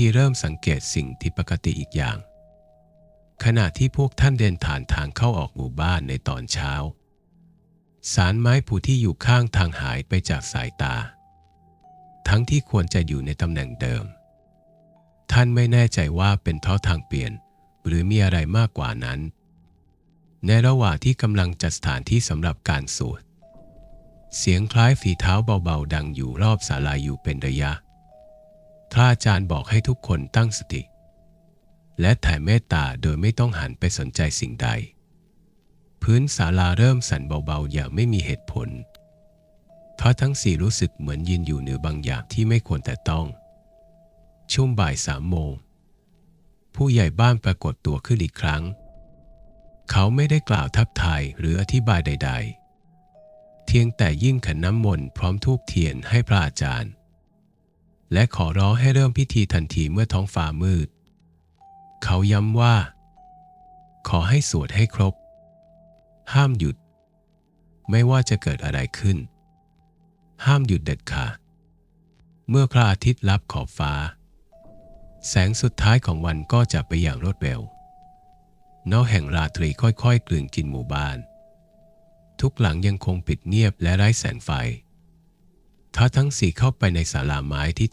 ที่เริ่มสังเกตสิ่งที่ปกติอีกอย่าง ขณะที่พวกท่านเดินผ่านทางเข้าออกหมู่บ้านในตอนเช้า สารไม้ผูที่อยู่ข้างทางหายไปจากสายตา ทั้งที่ควรจะอยู่ในตำแหน่งเดิม ท่านไม่แน่ใจว่าเป็นเพราะทางเปลี่ยนหรือมีอะไรมากกว่านั้น ในระหว่างที่กำลังจัดสถานที่สำหรับการสวดเสียงคล้ายฝีเท้าเบาๆ ดังอยู่รอบศาลาอยู่เป็นระยะ พระอาจารย์บอกให้ทุกคนตั้งสติ และแผ่เมตตาโดยไม่ต้องหันไปสนใจสิ่งใด พื้นศาลาเริ่มสั่นเบาๆ อย่างไม่มีเหตุผล เพราะทั้งสี่รู้สึกเหมือนยืนอยู่เหนือบางอย่างที่ไม่ควรแต่ต้อง ช่วงบ่ายสามโมง ผู้ใหญ่บ้านปรากฏตัวขึ้นอีกครั้ง เขาไม่ได้กล่าวทักทายหรืออธิบายใด ๆ เพียงแต่ยิ่งขันน้ำมนต์พร้อมทูบเทียนให้พระอาจารย์ และขอร้องให้เริ่มพิธีทันทีเมื่อท้องฟ้ามืด เขาย้ำว่า ขอให้สวดให้ครบ ห้ามหยุด ไม่ว่าจะเกิดอะไรขึ้น ห้ามหยุดเด็ดขาดเมื่อพระอาทิตย์ลับขอบฟ้า แสงสุดท้ายของวันก็จะไปอย่างรวดเร็วนอกแห่งราตรีค่อยๆกลืนกินหมู่บ้าน ทุกหลังยังคงปิดเงียบและไร้แสงไฟ ถ้าทั้งสี่เข้าไปในศาลาไม้ที่